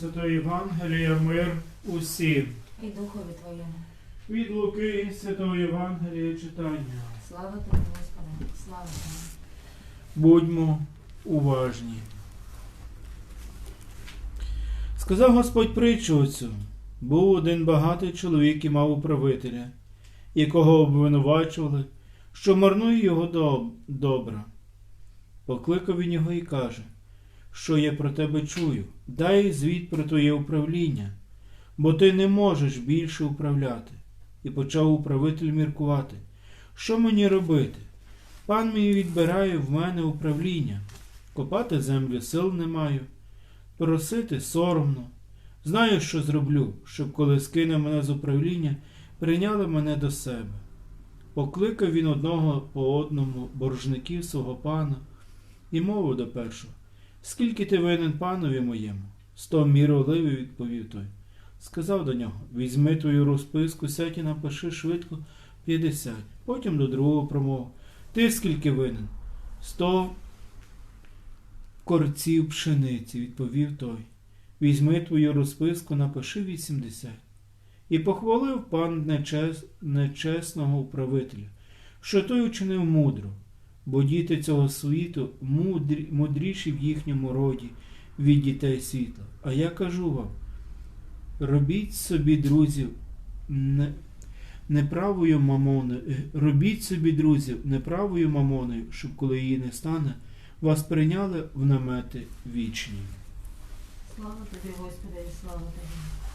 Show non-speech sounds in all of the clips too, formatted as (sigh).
Святого Євангелія, мир усім. і Духові Твоєму. Від Луки Святого Євангелія читання. Слава Тобі, Господи, слава Тобі. Будьмо уважні. Сказав Господь притчу оцю. Був один багатий чоловік і мав управителя, якого обвинувачували, що марнує його доб- добра. Покликав він його і каже, що я про тебе чую, дай звіт про твоє управління, бо ти не можеш більше управляти. І почав управитель міркувати, що мені робити? Пан мій відбирає в мене управління. Копати землю сил не маю, просити соромно. Знаю, що зроблю, щоб коли скине мене з управління, прийняли мене до себе. Покликав він одного по одному боржників свого пана і мовив до першого Скільки ти винен панові моєму? Сто мір оливи, відповів той. Сказав до нього Візьми твою розписку, сядь і напиши швидко п'ятдесят. Потім до другого промовив ти скільки винен? Сто корців пшениці, відповів той. Візьми твою розписку, напиши вісімдесят. І похвалив пан нечес... нечесного управителя, що той учинив мудро, бо діти цього світу мудрі... мудріші в їхньому роді від дітей світла. А я кажу вам: робіть собі, друзів, не неправою мамоною, е, робіть собі друзів неправою мамоною, щоб коли її не стане, вас прийняли в намети вічні. Слава Тобі, Господи, слава Тобі.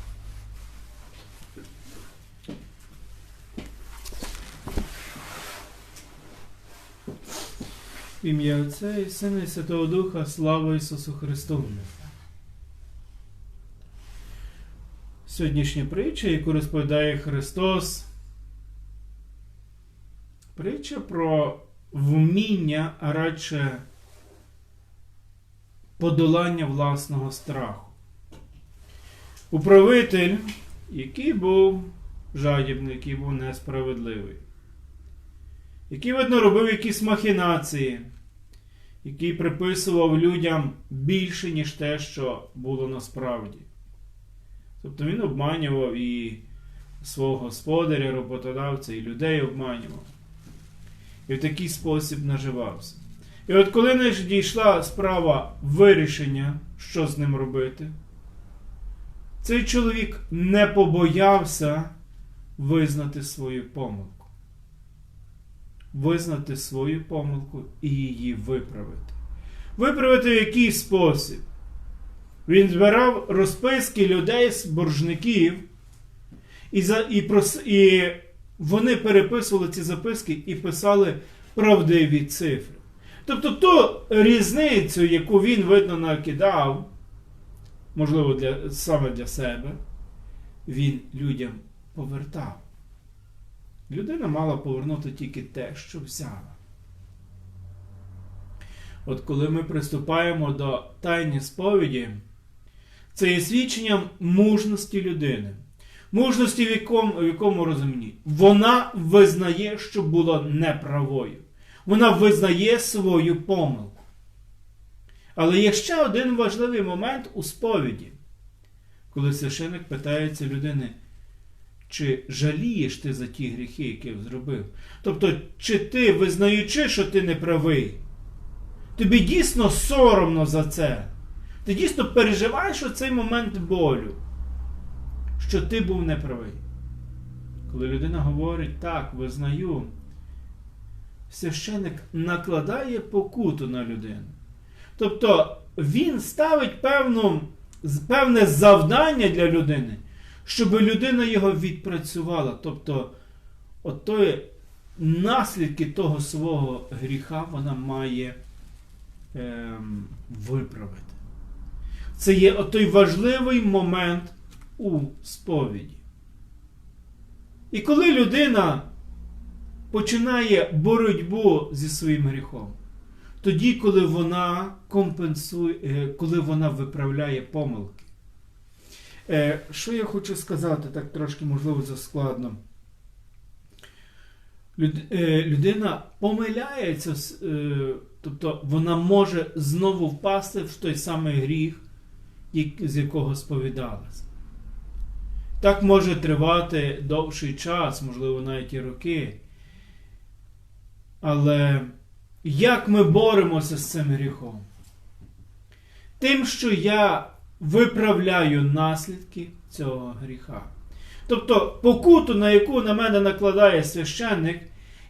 Ім'я Отця і Сина і Святого Духа, слава Ісусу Христу. Сьогоднішня притча, яку розповідає Христос, притча про вміння, а радше подолання власного страху. Управитель, який був жадібний, який був несправедливий, який, видно, робив якісь махінації, який приписував людям більше, ніж те, що було насправді. Тобто він обманював і свого господаря, роботодавця, і людей обманював. І в такий спосіб наживався. І от коли не дійшла справа вирішення, що з ним робити, цей чоловік не побоявся визнати свою помилку. Визнати свою помилку і її виправити. Виправити в який спосіб? Він збирав розписки людей з боржників, і, за, і, прос, і вони переписували ці записки і писали правдиві цифри. Тобто ту різницю, яку він, видно, накидав, можливо, для, саме для себе, він людям повертав. Людина мала повернути тільки те, що взяла. От коли ми приступаємо до тайні сповіді, це є свідченням мужності людини. Мужності в якому, в якому розумінні? Вона визнає, що була неправою. Вона визнає свою помилку. Але є ще один важливий момент у сповіді, коли священик питається людини, чи жалієш ти за ті гріхи, які зробив? Тобто, чи ти, визнаючи, що ти не правий, тобі дійсно соромно за це? Ти дійсно переживаєш оцей момент болю, що ти був неправий. Коли людина говорить так, визнаю, священик накладає покуту на людину. Тобто він ставить певну, певне завдання для людини, щоб людина його відпрацювала. Тобто, отої наслідки того свого гріха вона має ем, виправити. Це є отой важливий момент у сповіді. І коли людина починає боротьбу зі своїм гріхом, тоді, коли вона компенсує, е, коли вона виправляє помилки. Е, Що я хочу сказати, так трошки, можливо, заскладно. Люд- е, Людина помиляється, е, тобто вона може знову впасти в той самий гріх, як- з якого сповідалися. Так може тривати довший час, можливо, навіть і роки. Але як ми боремося з цим гріхом? Тим, що я виправляю наслідки цього гріха. Тобто покуту, на яку на мене накладає священник,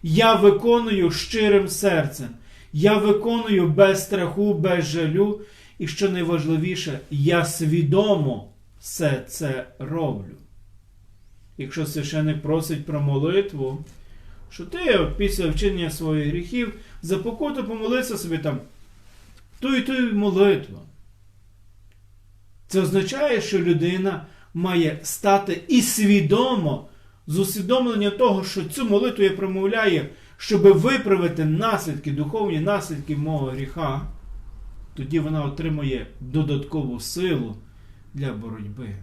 я виконую щирим серцем. Я виконую без страху, без жалю, і що найважливіше, я свідомо все це роблю. Якщо священник просить про молитву, що ти після вчинення своїх гріхів за покуту помолився собі там ту і ту молитву. Це означає, що людина має стати і свідомо з усвідомленням того, що цю молитву я промовляю, щоб виправити наслідки, духовні наслідки мого гріха, тоді вона отримує додаткову силу для боротьби.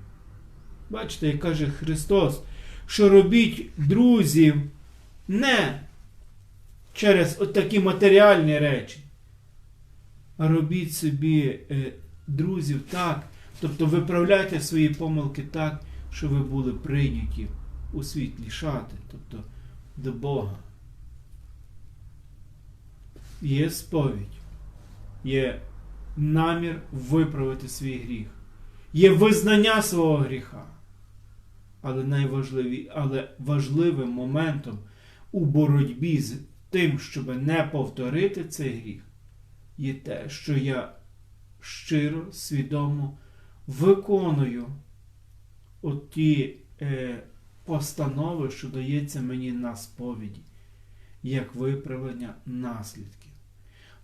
Бачите, як каже Христос, що робіть друзів не через такі матеріальні речі, а робіть собі е, друзів так, тобто виправляйте свої помилки так, щоб ви були прийняті у світлі шати, тобто до Бога. Є сповідь, є намір виправити свій гріх, є визнання свого гріха. Але найважливі, але важливим моментом у боротьбі з тим, щоб не повторити цей гріх, є те, що я щиро, свідомо виконую оті е, постанови, що дається мені на сповіді, як виправлення наслідків.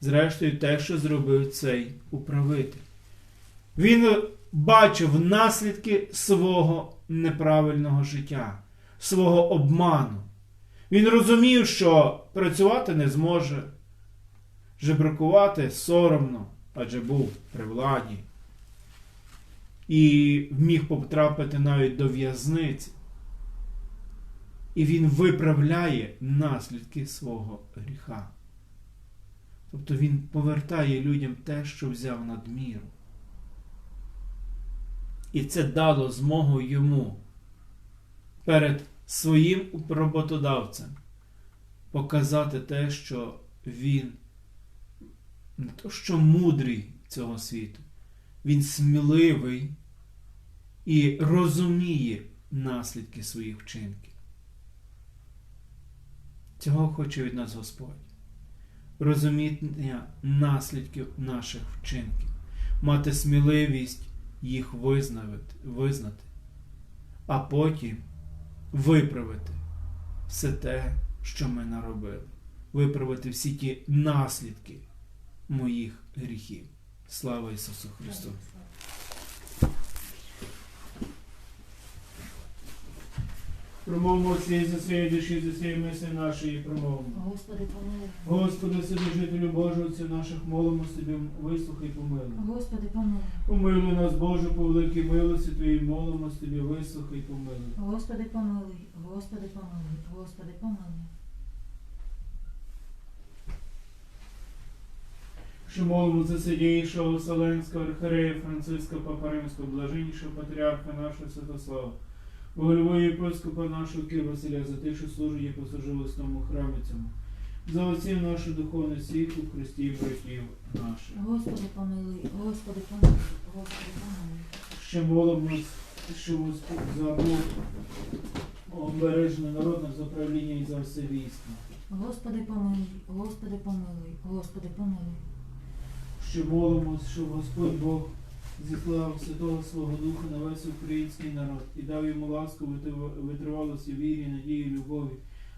Зрештою, те, що зробив цей управитель. Він бачив наслідки свого неправильного життя, свого обману. Він розумів, що працювати не зможе, жебракувати соромно, адже був при владі. І міг потрапити навіть до в'язниці. І він виправляє наслідки свого гріха. Тобто він повертає людям те, що взяв надміру. І це дало змогу йому перед своїм роботодавцем показати те, що він не то, що мудрий цього світу, він сміливий і розуміє наслідки своїх вчинків. Цього хоче від нас Господь. Розуміння наслідків наших вчинків, мати сміливість їх визнати, а потім виправити все те, що ми наробили, виправити всі ті наслідки моїх гріхів. Слава Ісусу Христу! Промовимо всі за своєї душі, за своєї мислі нашої промовимо. Господи, помилуй. Господи, Вседержителю Божий, Отцю наших молимо собі, вислухай помилуй. Господи, помилуй. Помилуй нас, Боже, по великій милості Твоїй, молимо тобі, вислухай помилуй. Господи, помилуй. Господи, помилуй. Господи, помилуй. Що молимо за сидійшого Вселенського архарея Франциска Папа Римського, блаженнішого патріарха нашого Святослава, Головою єпископа нашого Києва Василя, за те, що служить і послужило в тому храмі цьому, за отців нашу духовну сіку, Христі і братів наших. Господи, помилуй. Господи, помилуй. Господи, помилуй. Ще молимось, що Господь за Бог обережне народне за правління і за все військо. Господи, помилуй. Господи, помилуй. Господи, помилуй. Що молимось, що Господь Бог зіслав Святого Свого Духа на весь український народ і дав йому ласку витривалості вірі, надії, любові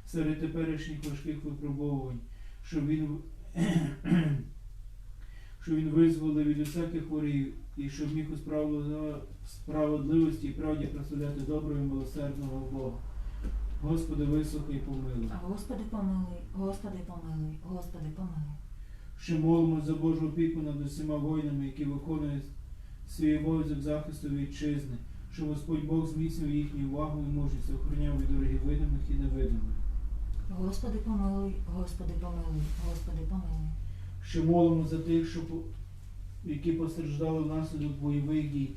серед теперішніх важких випробовувань, щоб він, (clears throat) щоб він визволив від усяких хворів і щоб міг у справедливості і правді прославляти доброго і милосердного Бога. Господи, вислухай і помилуй. Господи, помилуй. Господи, помилуй. Господи, помилуй. що молимо за Божу опіку над усіма воїнами, які виконують свій обов'язок захисту вітчизни, що Господь Бог зміцнив їхню увагу і мужність, охороняв від ворогів видимих і невидимих. Господи, помилуй. Господи, помилуй. Господи, помилуй. Що молимо за тих, що які постраждали внаслідок бойових дій